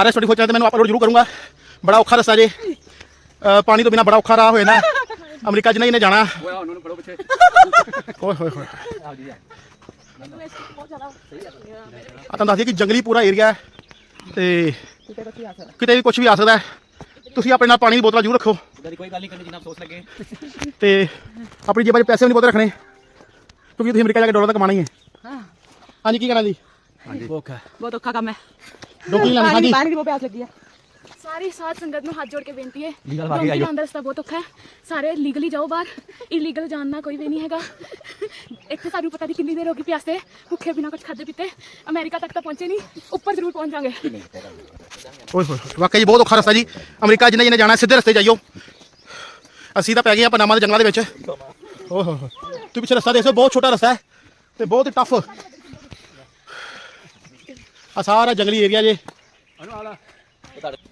RS 24 channel ਤੇ ਮੈਨੂੰ upload ਜ਼ਰੂਰ ਕਰੂੰਗਾ। ਬੜਾ ਔਖਾ ਰਸਤਾ ਜੇ। ਪਾਣੀ ਤੋਂ ਬਿਨਾ ਬੜਾ ਔਖਾ ਰਾਹ ਹੋਏ ਨਾ। ਅਮਰੀਕਾ ਜਿੰਨਾ ਇਹਨੇ ਜਾਣਾ। ਓਏ ਉਹਨਾਂ ਨੂੰ ਫੜੋ ਪਿੱਛੇ। ਓਏ ਹੋਏ ਹੋਏ ਆ ਤੁਹਾਨੂੰ ਦੱਸ ਦਈਏ ਕਿ ਜੰਗਲੀ ਪੂਰਾ ਏਰੀਆ ਹੈ। ਤੇ ਕਿਤੇ ਵੀ ਕੁਝ ਵੀ ਆ ਸਕਦਾ ਹੈ। ਤੁਸੀਂ ਆਪਣੇ ਨਾਲ ਪਾਣੀ ਦੀ ਬੋਤਲਾਂ ਜ਼ਰੂਰ ਰੱਖੋ। ਉਦਾਂ ਦੀ ਕੋਈ ਗੱਲ ਨਹੀਂ ਕਰਨੀ ਜਿੰਨਾ ਅਫਸੋਸ ਲੱਗੇ। ਤੇ ਆਪਣੀ ਜੇਬਾਂ 'ਚ ਪੈਸੇ ਵੀ ਨਹੀਂ ਬਹੁਤੇ ਰੱਖਣੇ। ਕਿਉਂਕਿ ਤੁਸੀਂ ਅਮਰੀਕਾ ਜਾ ਕੇ ਡਾਲਰ ਤਾਂ ਕਮਾਣਾ ਹੀ ਹੈ। ਹਾਂ। ਹਾਂਜੀ ਕੀ ਕਹਿਣਾ ਜੀ? ਹਾਂਜੀ। ਭੁੱਖ ਬਹੁਤ ਔਖਾ ਕੰਮ ਹੈ। ਡੋਕੀ ਲੈਣੀ ਹਾਂਜੀ। ਪਾਣੀ ਦੀ ਬਹੁਤ ਪਿਆਸ ਲੱਗੀ ਹੈ। ਸਾਰੀ ਸਾਧ ਸੰਗਤ ਨੂੰ ਹੱਥ ਜੋੜ ਕੇ ਬੇਨਤੀ ਹੈ। ਆਇਓ। ਜਾਣ ਦਾ ਰਸਤਾ ਬਹੁਤ ਔਖਾ ਹੈ। ਸਾਰੇ ਲੀਗਲੀ ਜਾਓ ਬਾਹਰ। ਇਲੀਗਲ ਜਾਣਨਾ ਕੋਈ ਵੀ ਨਹੀਂ ਹੈਗਾ। ਇੱਥੇ ਸਾਨੂੰ ਪਤਾ ਨਹੀਂ ਕਿੰਨੀ ਦੇਰ ਹੋ ਗਈ ਪਿਆਸੇ। ਭੁੱਖੇ ਬਿਨਾ ਕੁਝ ਖਾਦੇ ਪੀਤੇ। ਅਮਰੀਕਾ ਤੱਕ ਤਾਂ ਪਹੁੰਚੇ ਨਹੀਂ। ਉੱਪਰ ਜ਼ਰੂਰ ਪਹੁੰਚ ਜਾਾਂਗੇ ਓਏ ਹੋਏ ਵਾਕਈ ਜੀ ਬਹੁਤ ਔਖਾ ਰਸਤਾ ਜੀ। ਅਮਰੀਕਾ ਜਿੰਨੇ ਜਿਹਨੇ ਜਾਣਾ ਸਿੱਧੇ ਰਸਤੇ ਜਾਈਓ। ਅਸੀਂ ਤਾਂ ਪੈ ਗਏ ਆ ਪਨਾਮਾ ਦੇ ਜੰਗਲਾਂ ਦੇ ਵਿੱਚ। ਓਏ ਹੋਏ ਤੁਸੀਂ ਪਿੱਛੇ ਰਸਤਾ ਦੇਖੋ ਬਹੁਤ ਛੋਟਾ ਰਸਤਾ ਹੈ ਤੇ ਬਹੁਤ ਹੀ ਟਫ ਆ ਸਾਰਾ ਜੰਗਲੀ ਏਰੀਆ ਜੇ।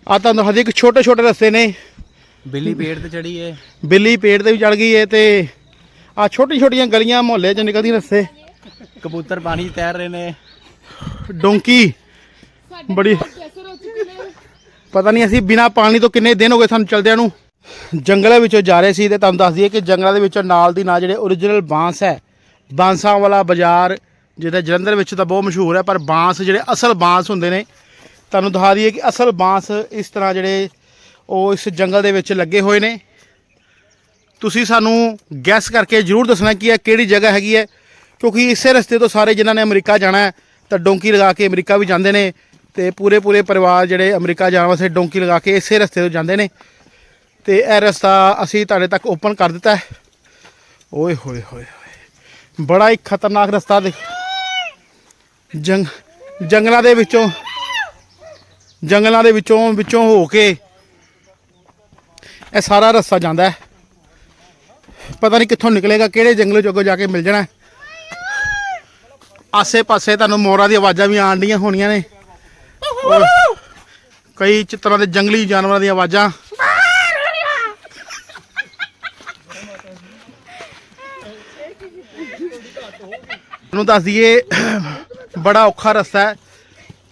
ਆ ਤਾਂ ਹਜੇ ਇੱਕ ਛੋਟੇ ਛੋਟੇ ਰਸਤੇ ਨੇ। ਬਿੱਲੀ ਪੇੜ ਤੇ ਚੜੀ ਏ। ਬਿੱਲੀ ਪੇੜ ਤੇ ਵੀ ਚੜ ਗਈ ਏ ਤੇ ਆ ਛੋਟੀ ਛੋਟੀਆਂ ਗਲੀਆਂ ਮੁਹੱਲੇ 'ਚ ਨਿਕਲਦੀਆਂ ਰਸਤੇ। ਕਬੂਤਰ ਪਾਣੀ 'ਚ ਤੈਰ ਰਹੇ ਨੇ। ਡੋਂਕੀ। ਬੜੀ ਪਤਾ ਨਹੀਂ ਅਸੀਂ ਬਿਨਾ ਪਾਣੀ ਤੋਂ ਕਿੰਨੇ ਦਿਨ ਹੋ ਗਏ ਸਾਨੂੰ ਚਲਦਿਆਂ ਨੂੰ। ਜੰਗਲਾਂ ਵਿੱਚੋਂ ਜਾ ਰਹੇ ਸੀ ਤੇ ਤੁਹਾਨੂੰ ਦੱਸ ਦਈਏ ਕਿ ਜੰਗਲਾਂ ਦੇ ਵਿੱਚੋਂ ਨਾਲ ਦੀ ਨਾਲ ਜਿਹੜੇ origignal ਬਾਂਸ ਹੈ ਬਾਂਸਾਂ ਵਾਲਾ ਬਾਜ਼ਾਰ ਜਿਹੜਾ ਜਲੰਧਰ ਵਿੱਚ ਤਾਂ ਬਹੁਤ ਮਸ਼ਹੂਰ ਹੈ, ਪਰ ਬਾਂਸ ਜਿਹੜੇ ਅਸਲ ਬਾਂਸ ਹੁੰਦੇ ਨੇ, ਤੁਹਾਨੂੰ ਦਿਖਾ ਦਈਏ ਕਿ ਅਸਲ ਬਾਂਸ ਇਸ ਤਰ੍ਹਾਂ ਜਿਹੜੇ ਉਹ ਇਸ ਜੰਗਲ ਦੇ ਵਿੱਚ ਲੱਗੇ ਹੋਏ ਨੇ। ਤੁਸੀਂ ਸਾਨੂੰ ਗੈਸ ਕਰਕੇ ਜਰੂਰ ਦੱਸਣਾ ਕਿ ਇਹ ਕਿਹੜੀ ਜਗ੍ਹਾ ਹੈਗੀ ਹੈ, ਕਿਉਂਕਿ ਇਸੇ ਰਸਤੇ ਤੋਂ ਸਾਰੇ ਜਿਨ੍ਹਾਂ ਨੇ ਅਮਰੀਕਾ ਜਾਣਾ ਹੈ, ਤਾਂ ਡੋਂਕੀ ਲਗਾ ਕੇ ਅਮਰੀਕਾ ਵੀ ਜਾਂਦੇ ਨੇ ਤੇ ਪੂਰੇ ਪੂਰੇ ਪਰਿਵਾਰ ਜਿਹੜੇ ਅਮਰੀਕਾ ਜਾਣ ਵਾਸਤੇ ਡੋਂਕੀ ਲਗਾ ਕੇ ਇਸੇ ਰਸਤੇ ਤੋਂ ਜਾਂਦੇ ਨੇ। ਤੇ ਇਹ ਰਸਤਾ ਅਸੀਂ ਤੁਹਾਡੇ ਤੱਕ ਓਪਨ ਕਰ ਦਿੱਤਾ ਹੈ। ਓਏ ਹੋਏ ਹੋਏ ਹੋਏ, ਬੜਾ ਹੀ ਖਤਰਨਾਕ ਰਸਤਾ ਦੇਖ। ਜੰਗ ਜੰਗਲਾਂ ਦੇ ਵਿੱਚੋਂ, ਜੰਗਲਾਂ ਦੇ ਵਿੱਚੋਂ ਵਿੱਚੋਂ ਹੋ ਕੇ ਇਹ ਸਾਰਾ ਰਸਤਾ ਜਾਂਦਾ ਹੈ। ਪਤਾ ਨਹੀਂ ਕਿੱਥੋਂ ਨਿਕਲੇਗਾ, ਕਿਹੜੇ ਜੰਗਲ ਚੋਂ ਅੱਗੋਂ ਜਾ ਕੇ ਮਿਲ ਜਾਣਾ ਆਸੇ-ਪਾਸੇ ਤੁਹਾਨੂੰ ਮੋਰਾਂ ਦੀ ਆਵਾਜ਼ਾਂ ਵੀ ਆਉਣ ਡੀਆਂ ਹੋਣੀਆਂ ਨੇ। ਔਰ ਕਈ ਤਰ੍ਹਾਂ ਦੇ ਜੰਗਲੀ ਜਾਨਵਰਾਂ ਦੀਆਂ ਆਵਾਜ਼ਾਂ। ਤੁਹਾਨੂੰ ਦੱਸ ਦਈਏ ਬੜਾ ਔਖਾ ਰਸਤਾ ਹੈ।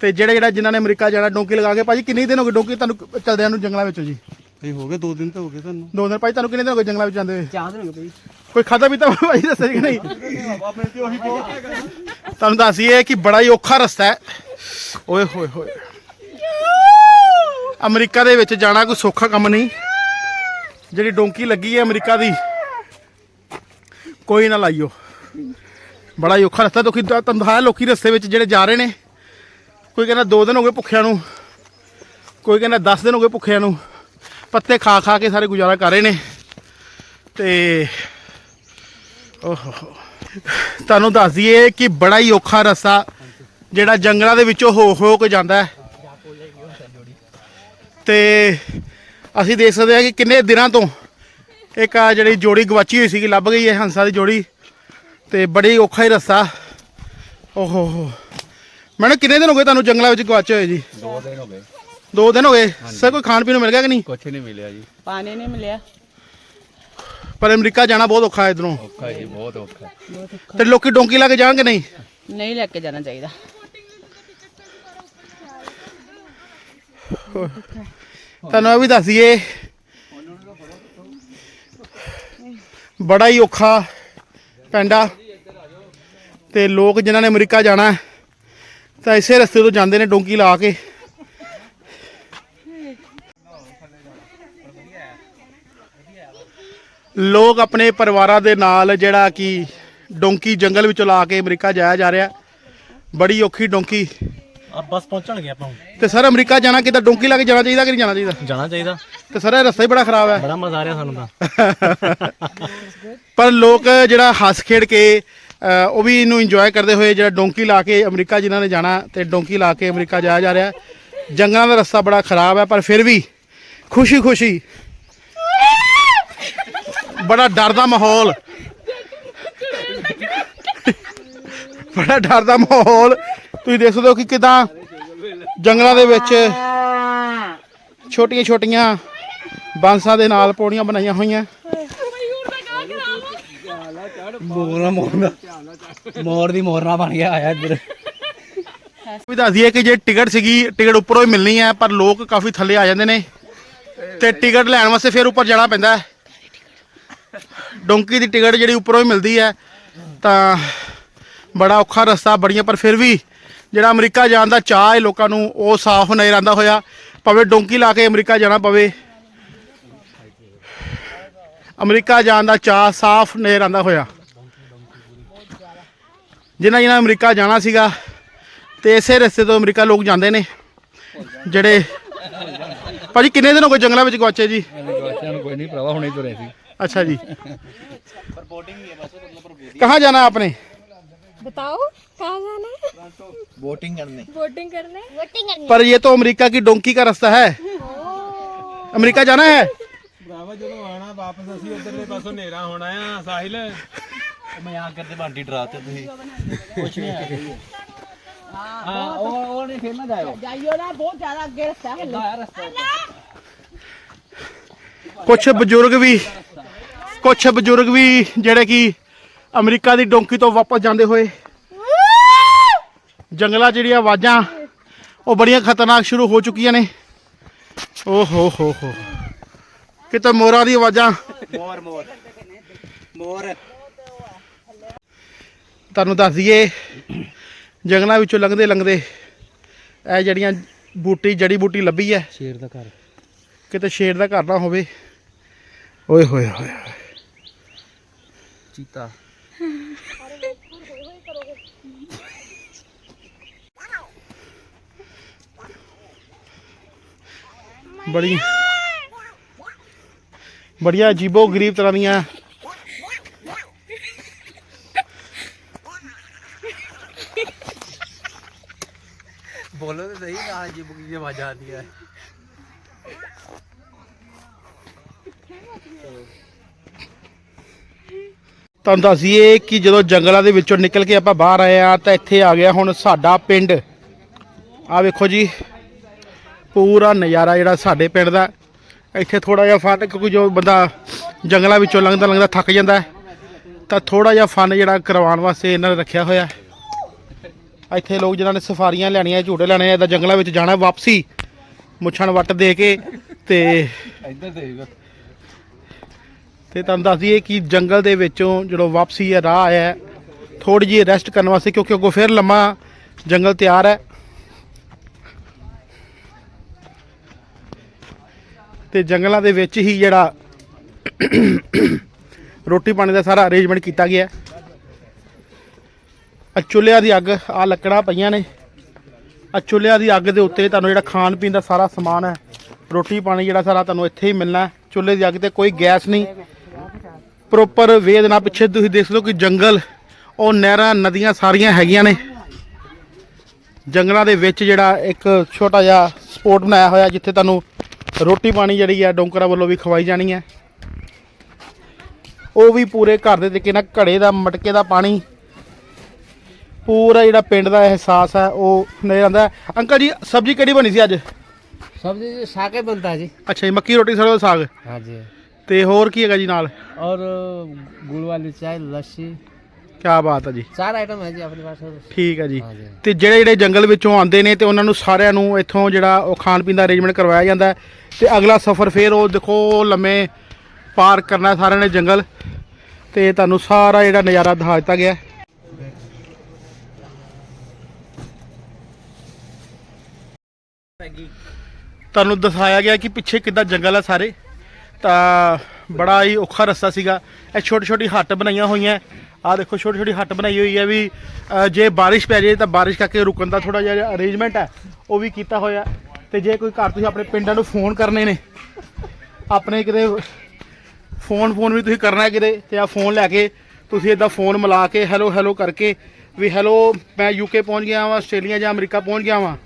ਤੇ ਜਿਹੜੇ ਜਿਹੜਾ ਜਿਨ੍ਹਾਂ ਨੇ ਅਮਰੀਕਾ ਜਾਣਾ ਡੋਂਕੀ ਲਗਾ ਕੇ ਭਾਜੀ ਕਿੰਨੇ ਦਿਨ ਹੋ ਗਏ ਡੋਂਕੀ ਤੁਹਾਨੂੰ ਚਲਦਿਆਂ ਨੂੰ ਜੰਗਲਾਂ ਵਿੱਚੋਂ ਜੀ? ਇਹ ਹੋ ਗਏ ਦੋ ਦਿਨ ਤਾਂ ਹੋ ਗਏ ਤੁਹਾਨੂੰ। ਦੋ ਦਿਨ ਭਾਈ ਤੁਹਾਨੂੰ ਕਿੰਨੇ ਦਿਨ ਹੋ ਗਏ ਜੰਗਲਾਂ ਵਿੱਚ ਜਾਂਦੇ ਹੋਏ? ਚਾਹ ਦੇਣਗੇ ਬਈ ਕੋਈ ਖਾਦਾ ਪੀਤਾ ਭਾਈ ਦੱਸਿਆ ਕਿ ਨਹੀਂ? ਤੁਹਾਨੂੰ ਦੱਸੀਏ ਕਿ ਬੜਾ ਹੀ ਔਖਾ ਰਸਤਾ ਹੈ। ਓਏ ਹੋਏ ਹੋਏ। ਅਮਰੀਕਾ ਦੇ ਵਿੱਚ ਜਾਣਾ ਕੋਈ ਸੌਖਾ ਕੰਮ ਨਹੀਂ। ਜਿਹੜੀ ਡੋਂਕੀ ਲੱਗੀ ਹੈ ਅਮਰੀਕਾ ਦੀ ਕੋਈ ਨਾ ਲਾਈਓ। ਬੜਾ ਹੀ ਔਖਾ ਰਸਤਾ ਦੁਖੀ ਤੁਹਾਨੂੰ ਦਿਖਾਇਆ, ਲੋਕੀ ਰਸਤੇ ਵਿੱਚ ਜਿਹੜੇ ਜਾ ਰਹੇ ਨੇ। ਕੋਈ ਕਹਿੰਦਾ 2 ਦਿਨ ਹੋ ਗਏ ਭੁੱਖਿਆਂ ਨੂੰ, ਕੋਈ ਕਹਿੰਦਾ 10 ਦਿਨ ਹੋ ਗਏ ਭੁੱਖਿਆਂ ਨੂੰ। ਪੱਤੇ ਖਾ ਖਾ ਕੇ ਸਾਰੇ ਗੁਜ਼ਾਰਾ ਕਰ ਰਹੇ ਨੇ। ਤੇ ਓਹੋ ਤੁਹਾਨੂੰ ਦੱਸ ਦਈਏ ਕਿ ਬੜਾ ਹੀ ਔਖਾ ਰਸਤਾ, ਜਿਹੜਾ ਜੰਗਲਾਂ ਦੇ ਵਿੱਚੋਂ ਹੋ ਹੋ ਕੇ ਜਾਂਦਾ ਹੈ। ਤੇ ਅਸੀਂ ਦੇਖ ਸਕਦੇ ਹਾਂ ਕਿ ਕਿੰਨੇ ਦਿਨਾਂ ਤੋਂ ਇੱਕ ਆ ਜਿਹੜੀ ਜੋੜੀ ਗਵਾਚੀ ਹੋਈ ਸੀਗੀ, ਲੱਭ ਗਈ ਹੈ ਹੰਸਾ ਦੀ ਜੋੜੀ। ਤੇ ਬੜੀ ਔਖਾ ਹੀ ਰਸਤਾ। ਓਹੋ ਹੋ। ਮੈਨੂੰ ਕਿੰਨੇ ਦਿਨ ਹੋ ਗਏ ਤੁਹਾਨੂੰ ਜੰਗਲਾਂ ਵਿੱਚ ਗਵਾਚੇ ਹੋਏ ਜੀ? ਦੋ ਦਿਨ ਹੋ ਗਏ। ਦੋ ਦਿਨ ਹੋ ਗਏ? ਸਰ ਕੋਈ ਖਾਣ ਪੀਣ ਨੂੰ ਮਿਲ ਗਿਆ ਕਿ ਨਹੀਂ? ਕੁਛ ਨਹੀਂ ਮਿਲਿਆ ਜੀ। ਪਾਣੀ ਨਹੀਂ ਮਿਲਿਆ। ਪਰ ਅਮਰੀਕਾ ਜਾਣਾ ਬਹੁਤ ਔਖਾ ਹੈ ਇਧਰੋਂ। ਔਖਾ ਜੀ ਬਹੁਤ ਔਖਾ। ਤੇ ਲੋਕੀ ਡੋਂਕੀ ਲਾ ਕੇ ਜਾਣਗੇ ਨਹੀਂ? ਨਹੀਂ ਲੈ ਕੇ ਜਾਣਾ ਚਾਹੀਦਾ। ਤੁਹਾਨੂੰ ਇਹ ਵੀ ਦੱਸ ਦਈਏ ਬੜਾ ਹੀ ਔਖਾ ਪੈਂਡਾ। ਤੇ ਲੋਕ ਜਿਨ੍ਹਾਂ ਨੇ ਅਮਰੀਕਾ ਜਾਣਾ ਹੈ, ਤਾਂ ਇਸੇ ਰਸਤੇ ਤੋਂ ਜਾਂਦੇ ਨੇ ਡੋਂਕੀ ਲਾ ਕੇ। ਲੋਕ ਆਪਣੇ ਪਰਿਵਾਰਾਂ ਦੇ ਨਾਲ ਜਿਹੜਾ ਕਿ ਡੋਂਕੀ ਜੰਗਲ ਵਿੱਚੋਂ ਲਾ ਕੇ ਅਮਰੀਕਾ ਜਾਇਆ ਜਾ ਰਿਹਾ। ਬੜੀ ਔਖੀ ਡੋਂਕੀ। ਆ ਬਸ ਪਹੁੰਚਣਗੇ ਆਪਾਂ ਤੇ ਸਰ ਅਮਰੀਕਾ ਜਾਣਾ ਕਿੱਦਾਂ ਡੋਂਕੀ ਲਾ ਕੇ ਜਾਣਾ ਚਾਹੀਦਾ ਕਿ ਨਹੀਂ ਜਾਣਾ ਚਾਹੀਦਾ? ਜਾਣਾ ਚਾਹੀਦਾ। ਤੇ ਸਰ ਇਹ ਰਸਤਾ ਹੀ ਬੜਾ ਖਰਾਬ ਹੈ। ਬੜਾ ਮਜ਼ਾ ਆ ਰਿਹਾ ਸਾਨੂੰ ਤਾਂ। ਪਰ ਲੋਕ ਜਿਹੜਾ ਹੱਸ ਖੇਡ ਕੇ ਉਹ ਵੀ ਇਹਨੂੰ ਇੰਜੋਏ ਕਰਦੇ ਹੋਏ ਜਿਹੜਾ ਡੋਂਕੀ ਲਾ ਕੇ ਅਮਰੀਕਾ ਜਿਨ੍ਹਾਂ ਨੇ ਜਾਣਾ ਤੇ ਡੋਂਕੀ ਲਾ ਕੇ ਅਮਰੀਕਾ ਜਾਇਆ ਜਾ ਰਿਹਾ। ਜੰਗਲਾਂ ਦਾ ਰਸਤਾ ਬੜਾ ਖਰਾਬ ਹੈ, ਪਰ ਫਿਰ ਵੀ ਖੁਸ਼ੀ ਖੁਸ਼ੀ ਬੜਾ ਡਰ ਦਾ ਮਾਹੌਲ। ਬੜਾ ਡਰ ਦਾ ਮਾਹੌਲ। ਤੁਸੀਂ ਦੇਖ ਸਕਦੇ ਹੋ ਕਿ ਕਿਦਾਂ ਜੰਗਲਾਂ ਦੇ ਵਿੱਚ ਛੋਟੀਆਂ ਛੋਟੀਆਂ ਬਾਂਸਾਂ ਦੇ ਨਾਲ ਪੌੜੀਆਂ ਬਣਾਈਆਂ ਹੋਈਆਂ। ਮੋਰਨਾ ਮੋਰਨਾ ਮੋਰ ਦੀ ਮੋਰਨਾ ਬਣ ਗਿਆ, ਆਇਆ ਇੱਧਰ। ਵੀ ਦੱਸ ਦਈਏ ਕਿ ਜੇ ਟਿਕਟ ਸੀਗੀ, ਟਿਕਟ ਉੱਪਰੋਂ ਹੀ ਮਿਲਣੀ ਹੈ, ਪਰ ਲੋਕ ਕਾਫੀ ਥੱਲੇ ਆ ਜਾਂਦੇ ਨੇ। ਤੇ ਟਿਕਟ ਲੈਣ ਵਾਸਤੇ ਫਿਰ ਉੱਪਰ ਜਾਣਾ ਪੈਂਦਾ ਹੈ। ਡੋਂਕੀ ਦੀ ਟਿਕਟ ਜਿਹੜੀ ਉੱਪਰੋਂ ਹੀ ਮਿਲਦੀ ਹੈ, ਤਾਂ ਬੜਾ ਔਖਾ ਰਸਤਾ ਬੜੀਆਂ ਪਰ ਫਿਰ ਵੀ ਜਿਹੜਾ ਅਮਰੀਕਾ ਜਾਣ ਦਾ ਚਾਹ ਹੈ ਲੋਕਾਂ ਨੂੰ, ਉਹ ਸਾਫ਼ ਨਜ਼ਰ ਆਉਂਦਾ ਹੋਇਆ। ਭਾਵੇਂ ਡੋਂਕੀ ਲਾ ਕੇ ਅਮਰੀਕਾ ਜਾਣਾ ਪਵੇ। ਅਮਰੀਕਾ ਜਾਣ ਦਾ ਚਾਹ ਸਾਫ਼ ਨਜ਼ਰ ਆਉਂਦਾ ਹੋਇਆ। ਜਿਨ੍ਹਾਂ ਜਿਨ੍ਹਾਂ ਅਮਰੀਕਾ ਜਾਣਾ ਸੀਗਾ ਤੇ ਇਸੇ ਰਸਤੇ ਤੋਂ ਅਮਰੀਕਾ ਲੋਕ ਜਾਂਦੇ ਨੇ ਜਿਹੜੇ ਭਾਜੀ ਕਿੰਨੇ ਦਿਨ ਹੋ ਗਏ ਜੰਗਲਾਂ ਵਿੱਚ ਗਵਾਚੇ ਜੀ ਬੱਚਿਆਂ ਨੂੰ ਕੋਈ ਨਹੀਂ ਭਰਾਵਾ ਹੁਣੇ ਤੁਰੇ ਸੀ अच्छा जी कहाँ जाना है आपने बताओ कहाँ जाना है ਵੋਟਿੰਗ ਕਰਨੇ बोटिंग करने बोटिंग करने पर ये तो अमेरिका की डोंकी का रास्ता है अमेरिका जाना है ਭਰਾਵਾ ਜਦੋਂ ਆਣਾ ਵਾਪਸ ਅਸੀਂ ਉਧਰਲੇ ਪਾਸੋਂ ਹਨੇਰਾ ਹੋਣਾ ਆ ਸਾਹਿਲ ਮਜ਼ਾਕ ਕਰਦੇ ਬਾਂਟੀ ਡਰਾਤੇ ਤੁਸੀਂ। ਕੁਛ ਨਹੀਂ ਆਇਆ ਹਾਂ। ਉਹ ਉਹ ਨਹੀਂ ਫੇਰ ਨਾ ਜਾਇਓ। ਕੁਝ ਬਜ਼ੁਰਗ ਵੀ ਕੁਝ ਬਜ਼ੁਰਗ ਵੀ ਜਿਹੜੇ ਕਿ ਅਮਰੀਕਾ ਦੀ ਡੋਂਕੀ ਤੋਂ ਵਾਪਸ ਜਾਂਦੇ ਹੋਏ। ਜੰਗਲਾਂ ਜਿਹੜੀਆਂ ਆਵਾਜ਼ਾਂ ਉਹ ਬੜੀਆਂ ਖਤਰਨਾਕ ਸ਼ੁਰੂ ਹੋ ਚੁੱਕੀਆਂ ਨੇ। ਓ ਹੋ ਹੋ ਹੋ। ਕਿਤੇ ਮੋਰਾਂ ਦੀ ਆਵਾਜ਼ਾਂ। ਮੋਰ ਮੋਰ। ਮੋਰ। ਤੁਹਾਨੂੰ ਦੱਸ ਦਈਏ ਜੰਗਲਾਂ ਵਿੱਚੋਂ ਲੰਘਦੇ ਲੰਘਦੇ ਇਹ ਜਿਹੜੀਆਂ ਬੂਟੀ ਜੜੀ ਬੂਟੀ ਲੱਭੀ ਹੈ। ਸ਼ੇਰ ਦਾ ਘਰ। ਕਿਤੇ ਸ਼ੇਰ ਦਾ ਘਰ ਨਾ ਹੋਵੇ। ਓਏ ਹੋਏ ਹੋਏ ਚੀਤਾ। ਬੜੀ ਬੜੀਆਂ ਅਜੀਬੋ ਗਰੀਬ ਤਰ੍ਹਾਂ ਦੀਆਂ ਬੋਲੋ ਤੇ ਸਹੀ ਨਾ ਜੀ ਬੁਕੀ ਆਵਾਜ਼ ਆਉਂਦੀ ਹੈ ਤੁਹਾਨੂੰ ਦੱਸ ਕਿ ਜਦੋਂ ਜੰਗਲਾਂ ਦੇ ਵਿੱਚੋਂ ਨਿਕਲ ਕੇ ਆਪਾਂ ਬਾਹਰ ਆਏ ਆ ਤਾਂ ਇੱਥੇ ਆ ਗਿਆ ਹੁਣ ਸਾਡਾ ਪਿੰਡ। ਆ ਵੇਖੋ ਜੀ, ਪੂਰਾ ਨਜ਼ਾਰਾ ਜਿਹੜਾ ਸਾਡੇ ਪਿੰਡ ਦਾ। ਇੱਥੇ ਥੋੜਾ ਜਿਹਾ ਫਨ ਕਿਉਂਕਿ ਜੋ ਬੰਦਾ ਜੰਗਲਾਂ ਵਿੱਚੋਂ ਲੰਘਦਾ ਲੰਘਦਾ ਥੱਕ ਜਾਂਦਾ ਤਾਂ ਥੋੜਾ ਜਿਹਾ ਫਨ ਜਿਹੜਾ ਕਰਵਾਉਣ ਵਾਸਤੇ ਇਹਨਾਂ ਨੇ ਰੱਖਿਆ ਹੋਇਆ ਇੱਥੇ ਲੋਕ ਜਿਨ੍ਹਾਂ ਨੇ ਸਫਾਰੀਆਂ ਲੈਣੀਆਂ ਝੂਟੇ ਲੈਣੇ ਆ ਤਾਂ ਜੰਗਲਾਂ ਵਿੱਚ ਜਾਣਾ ਵਾਪਸੀ। ਮੁੱਛਣ ਵੱਟ ਦੇ ਕੇ ਤੇ ਇੱਧਰ ਦੇਖ ਤੇ ਤੁਹਾਨੂੰ ਦੱਸ ਦਈਏ ਕਿ ਜੰਗਲ ਦੇ ਵਿੱਚੋਂ ਜਦੋਂ ਵਾਪਸੀ ਹੈ ਰਾਹ ਆਇਆ ਥੋੜੀ ਜਿਹੀ ਰੈਸਟ ਕਰਨ ਵਾਸਤੇ ਕਿਉਂਕਿ ਅੱਗੋਂ ਫਿਰ ਲੰਮਾ ਜੰਗਲ ਤਿਆਰ ਹੈ। ਤੇ ਜੰਗਲਾਂ ਦੇ ਵਿੱਚ ਹੀ ਜਿਹੜਾ ਰੋਟੀ ਪਾਣੀ ਦਾ ਸਾਰਾ ਅਰੇਂਜਮੈਂਟ ਕੀਤਾ ਗਿਆ ਆ ਚੁੱਲ੍ਹਿਆਂ ਦੀ ਅੱਗ ਆ ਲੱਕੜਾਂ ਪਈਆਂ ਨੇ। ਆ ਚੁੱਲ੍ਹਿਆਂ ਦੀ ਅੱਗ ਦੇ ਉੱਤੇ ਤੁਹਾਨੂੰ ਜਿਹੜਾ ਖਾਣ ਪੀਣ ਦਾ ਸਾਰਾ ਸਮਾਨ ਹੈ, ਰੋਟੀ ਪਾਣੀ ਜਿਹੜਾ ਸਾਰਾ ਤੁਹਾਨੂੰ ਇੱਥੇ ਹੀ ਮਿਲਣਾ ਚੁੱਲ੍ਹੇ ਦੀ ਅੱਗ ਤੇ ਕੋਈ ਗੈਸ ਨਹੀਂ। ਪ੍ਰੋਪਰ ਵੇ ਦੇ ਨਾਲ ਪਿੱਛੇ ਤੁਸੀਂ ਦੇਖ ਲਓ ਕਿ ਜੰਗਲ, ਉਹ ਨਹਿਰਾਂ, ਨਦੀਆਂ ਸਾਰੀਆਂ ਹੈਗੀਆਂ ਨੇ। ਜੰਗਲਾਂ ਦੇ ਵਿੱਚ ਜਿਹੜਾ ਇੱਕ ਛੋਟਾ ਜਿਹਾ ਸਪੋਟ ਬਣਾਇਆ ਹੋਇਆ, ਜਿੱਥੇ ਤੁਹਾਨੂੰ ਰੋਟੀ ਪਾਣੀ ਜਿਹੜੀ ਹੈ, ਡੋਂਕਰਾਂ ਵੱਲੋਂ ਵੀ ਖਵਾਈ ਜਾਣੀ ਹੈ। ਉਹ ਵੀ ਪੂਰੇ ਘਰ ਦੇ ਤਰੀਕੇ ਨਾਲ ਘੜੇ ਦਾ, ਮਟਕੇ ਦਾ ਪਾਣੀ ਪੂਰਾ ਜਿਹੜਾ ਪਿੰਡ ਦਾ ਅਹਿਸਾਸ ਹੈ ਉਹ ਨਜ਼ਰ ਆਉਂਦਾ ਹੈ। ਅੰਕਲ ਜੀ ਸਬਜ਼ੀ ਕਿਹੜੀ ਬਣੀ ਸੀ ਅੱਜ सब्जी जी सागे बनता है जी ਅੱਛਾ ਜੀ ਮੱਕੀ ਰੋਟੀ ਸਰੋਂ ਦਾ ਸਾਗ हाँ जी ਤੇ ਹੋਰ ਕੀ ਹੈਗਾ ਜੀ ਨਾਲ और गुड़ वाली चाय लस्सी ਕੀ ਬਾਤ ਹੈ ਜੀ चार आइटम है जी अपने पास ਠੀਕ ਹੈ ਜੀ हाँ जी ਤੇ ਜਿਹੜੇ ਜਿਹੜੇ ਜੰਗਲ ਵਿੱਚੋਂ ਆਉਂਦੇ ਨੇ ਤੇ ਉਹਨਾਂ ਨੂੰ ਸਾਰਿਆਂ ਨੂੰ ਇੱਥੋਂ ਜਿਹੜਾ ਉਹ ਖਾਣ ਪੀਣ ਦਾ ਅਰੇਂਜਮੈਂਟ ਕਰਵਾਇਆ ਜਾਂਦਾ ਹੈ ਤੇ ਅਗਲਾ ਸਫ਼ਰ ਫੇਰ ਉਹ ਦੇਖੋ ਉਹ ਲੰਮੇ ਪਾਰ ਕਰਨਾ ਸਾਰਿਆਂ ਨੇ ਜੰਗਲ ਤੇ ਤੁਹਾਨੂੰ ਸਾਰਾ ਜਿਹੜਾ ਨਜ਼ਾਰਾ ਦਿਖਾ ਦਿੱਤਾ ਗਿਆ ਹੈ। ਹੈਗੀ ਤੁਹਾਨੂੰ ਦਿਖਾਇਆ ਗਿਆ ਕਿ ਪਿੱਛੇ ਕਿੱਦਾਂ ਜੰਗਲ ਆ ਸਾਰੇ। ਤਾਂ ਬੜਾ ਹੀ ਔਖਾ ਰਸਤਾ ਸੀਗਾ। ਇਹ ਛੋਟੀ ਛੋਟੀ ਹੱਟ ਬਣਾਈਆਂ ਹੋਈਆਂ। ਆ ਦੇਖੋ ਛੋਟੀ ਛੋਟੀ ਹੱਟ ਬਣਾਈ ਹੋਈ ਹੈ ਵੀ ਜੇ ਬਾਰਿਸ਼ ਪੈ ਜਾਏ ਤਾਂ ਬਾਰਿਸ਼ ਕਰਕੇ ਰੁਕਣ ਦਾ ਥੋੜਾ ਜਿਹਾ ਅਰੇਂਜਮੈਂਟ ਹੈ। ਉਹ ਵੀ ਕੀਤਾ ਹੋਇਆ। ਤੇ ਜੇ ਕੋਈ ਘਰ ਤੁਸੀਂ ਆਪਣੇ ਪਿੰਡਾਂ ਨੂੰ ਫੋਨ ਕਰਨੇ ਨੇ, ਆਪਣੇ ਕਿਤੇ ਫੋਨ ਫੋਨ ਵੀ ਤੁਸੀਂ ਕਰਨਾ ਹੈ ਕਿਤੇ ਤੇ ਆ ਫੋਨ ਲੈ ਕੇ ਤੁਸੀਂ ਇਦਾਂ ਫੋਨ ਮਿਲਾ ਕੇ ਹੈਲੋ ਹੈਲੋ ਕਰਕੇ ਵੀ ਹੈਲੋ ਮੈਂ ਯੂਕੇ ਪਹੁੰਚ ਗਿਆ ਵਾਂ, ਆਸਟ੍ਰੇਲੀਆ ਜਾਂ ਅਮਰੀਕਾ ਪਹੁੰਚ ਗਿਆ ਵਾਂ।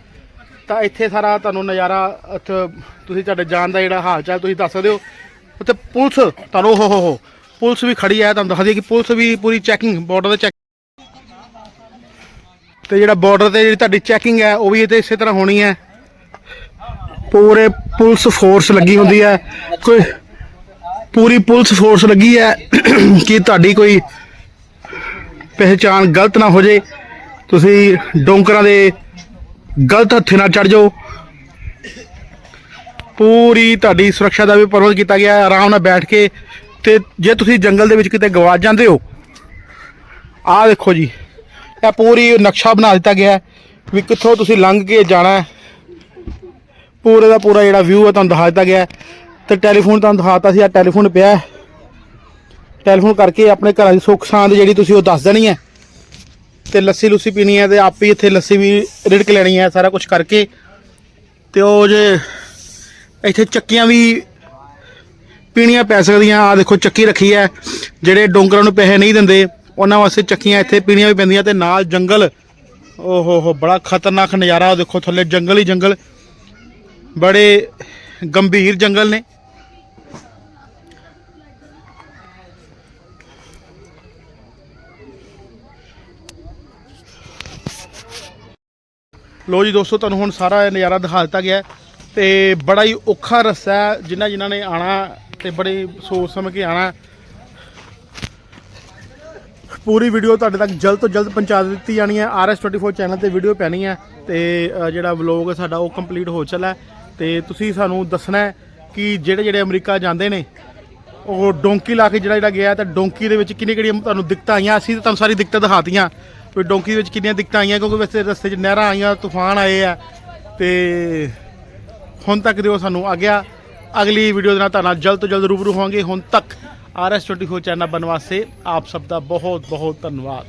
ਤਾਂ ਇੱਥੇ ਸਾਰਾ ਤੁਹਾਨੂੰ ਨਜ਼ਾਰਾ ਇੱਥੇ ਤੁਸੀਂ ਤੁਹਾਡੇ ਜਾਣ ਦਾ ਜਿਹੜਾ ਹਾਲ ਚਾਲ ਤੁਸੀਂ ਦੱਸ ਸਕਦੇ ਹੋ। ਉੱਥੇ ਪੁਲਿਸ, ਤੁਹਾਨੂੰ ਹੋ ਹੋ ਹੋ ਪੁਲਿਸ ਵੀ ਖੜੀ ਹੈ, ਤੁਹਾਨੂੰ ਦੱਸ ਦਈਏ ਕਿ ਪੁਲਿਸ ਵੀ ਪੂਰੀ ਚੈਕਿੰਗ ਬਾਰਡਰ ਤੇ ਚੈੱਕ ਤੇ ਜਿਹੜਾ ਬਾਰਡਰ ਤੇ ਜਿਹੜੀ ਤੁਹਾਡੀ ਚੈਕਿੰਗ ਹੈ, ਉਹ ਵੀ ਇੱਥੇ ਇਸੇ ਤਰ੍ਹਾਂ ਹੋਣੀ ਹੈ। ਪੂਰੇ ਪੁਲਿਸ ਫੋਰਸ ਲੱਗੀ ਹੁੰਦੀ ਹੈ। ਕੋਈ ਪੂਰੀ ਪੁਲਿਸ ਫੋਰਸ ਲੱਗੀ ਹੈ ਕਿ ਤੁਹਾਡੀ ਕੋਈ ਪਹਿਚਾਣ ਗਲਤ ਨਾ ਹੋ ਜੇ ਤੁਸੀਂ ਡੋਂਕਰਾਂ ਦੇ ਗਲਤ ਹੱਥੇ ਨਾ ਚੜ ਜਾਓ। ਪੂਰੀ ਤੁਹਾਡੀ ਸੁਰੱਖਿਆ ਦਾ ਵੀ ਪ੍ਰਬੰਧ ਕੀਤਾ ਗਿਆ ਹੈ। ਆਰਾਮ ਨਾਲ ਬੈਠ ਕੇ ਤੇ ਜੇ ਤੁਸੀਂ ਜੰਗਲ ਦੇ ਵਿੱਚ ਕਿਤੇ ਗਵਾਚ ਜਾਂਦੇ ਹੋ, ਆਹ ਦੇਖੋ ਜੀ, ਇਹ ਪੂਰੀ ਨਕਸ਼ਾ ਬਣਾ ਦਿੱਤਾ ਗਿਆ ਹੈ ਵੀ ਕਿੱਥੋਂ ਤੁਸੀਂ ਲੰਘ ਕੇ ਜਾਣਾ ਪੂਰੇ ਦਾ ਪੂਰਾ ਜਿਹੜਾ ਵਿਊ ਹੈ ਤੁਹਾਨੂੰ ਦਿਖਾ ਦਿੱਤਾ ਗਿਆ ਹੈ। ਤੇ ਟੈਲੀਫੋਨ ਤੁਹਾਨੂੰ ਦਿਖਾਤਾ ਸੀ ਆ ਟੈਲੀਫੋਨ ਪਿਆ ਟੈਲੀਫੋਨ ਕਰਕੇ ਆਪਣੇ ਘਰਾਂ ਦੀ ਸੁੱਖ ਸਾਂਦ ਜਿਹੜੀ ਤੁਸੀਂ ਉਹ ਦੱਸ ਦੇਣੀ ਹੈ। ਤੇ ਲੱਸੀ ਲੁੱਸੀ ਪੀਣੀ ਹੈ ਤੇ ਆਪ ਹੀ ਇੱਥੇ ਲੱਸੀ ਵੀ ਰਿੜਕ ਲੈਣੀ ਹੈ ਸਾਰਾ ਕੁਝ ਕਰਕੇ। ਤੇ ਉਹ ਜੇ ਇੱਥੇ ਚੱਕੀਆਂ ਵੀ ਪੀਣੀਆਂ ਪੈ ਸਕਦੀਆਂ। ਆ ਦੇਖੋ ਚੱਕੀ ਰੱਖੀ ਹੈ। ਜਿਹੜੇ ਡੋਂਗਰਾਂ ਨੂੰ ਪੈਸੇ ਨਹੀਂ ਦਿੰਦੇ, ਉਹਨਾਂ ਵਾਸਤੇ ਚੱਕੀਆਂ ਇੱਥੇ ਪੀਣੀਆਂ ਵੀ ਪੈਂਦੀਆਂ ਤੇ ਨਾਲ ਜੰਗਲ। ਓਹੋ ਹੋ ਬੜਾ ਖਤਰਨਾਕ ਨਜ਼ਾਰਾ ਉਹ ਦੇਖੋ, ਥੱਲੇ ਜੰਗਲ ਹੀ ਜੰਗਲ। ਬੜੇ ਗੰਭੀਰ ਜੰਗਲ ਨੇ। ਲੋ ਜੀ ਦੋਸਤੋ ਤੁਹਾਨੂੰ ਹੁਣ ਸਾਰਾ ਇਹ ਨਜ਼ਾਰਾ ਦਿਖਾ ਦਿੱਤਾ ਗਿਆ ਹੈ ਤੇ ਬੜਾ ਹੀ ਔਖਾ ਰਸਤਾ ਹੈ ਜਿਨ੍ਹਾਂ ਜਿਨ੍ਹਾਂ ਨੇ ਆਣਾ ਤੇ ਬੜੇ ਸੋਚ ਸਮਝ ਕੇ ਆਣਾ ਪੂਰੀ ਵੀਡੀਓ ਤੁਹਾਡੇ ਤੱਕ ਜਲਦ ਤੋਂ ਜਲਦ ਪਹੁੰਚਾ ਦਿੱਤੀ ਜਾਣੀ ਹੈ। RS24 ਚੈਨਲ ਤੇ ਵੀਡੀਓ ਪੈਣੀ ਹੈ ਤੇ ਅ, ਜਿਹੜਾ ਵਲੌਗ ਸਾਡਾ ਉਹ ਕੰਪਲੀਟ ਹੋ ਚੱਲਾ ਹੈ। ਤੇ ਤੁਸੀਂ ਸਾਨੂੰ ਦੱਸਣਾ ਕਿ ਜਿਹੜੇ ਜਿਹੜੇ ਅਮਰੀਕਾ ਜਾਂਦੇ ਨੇ ਉਹ ਡੋਂਕੀ ਲਾ ਕੇ ਜਿਹੜਾ ਜਿਹੜਾ ਗਿਆ ਤਾਂ ਡੋਂਕੀ ਦੇ ਵਿੱਚ ਕਿੰਨੀ ਕਿਹੜੀਆਂ ਤੁਹਾਨੂੰ ਦਿੱਕਤਾਂ ਆਈਆਂ? ਅਸੀਂ ਤਾਂ ਤੁਹਾਨੂੰ ਸਾਰੀ ਦਿੱਕਤਾਂ ਦਿਖਾਤੀਆਂ ਵੀ ਡੋਂਕੀ ਦੇ ਵਿੱਚ ਕਿੰਨੀਆਂ ਦਿੱਕਤਾਂ ਆਈਆਂ, ਕਿਉਂਕਿ ਵੈਸੇ ਰਸਤੇ 'ਚ ਨਹਿਰਾਂ ਆਈਆਂ, ਤੂਫਾਨ ਆਏ ਆ, ਤੇ ਹੁਣ ਤੱਕ ਦਿਓ ਸਾਨੂੰ ਆ ਗਿਆ ਅਗਲੀ ਵੀਡੀਓ ਦੇ ਨਾਲ ਤੁਹਾਡੇ ਜਲਦ ਤੋਂ ਜਲਦ ਰੂਬਰੂ ਹੋਵਾਂਗੇ। ਹੁਣ ਤੱਕ RS24 ਚੈਨਲ ਬਣਨ ਵਾਸਤੇ ਆਪ ਸਭ ਦਾ ਬਹੁਤ ਬਹੁਤ ਧੰਨਵਾਦ।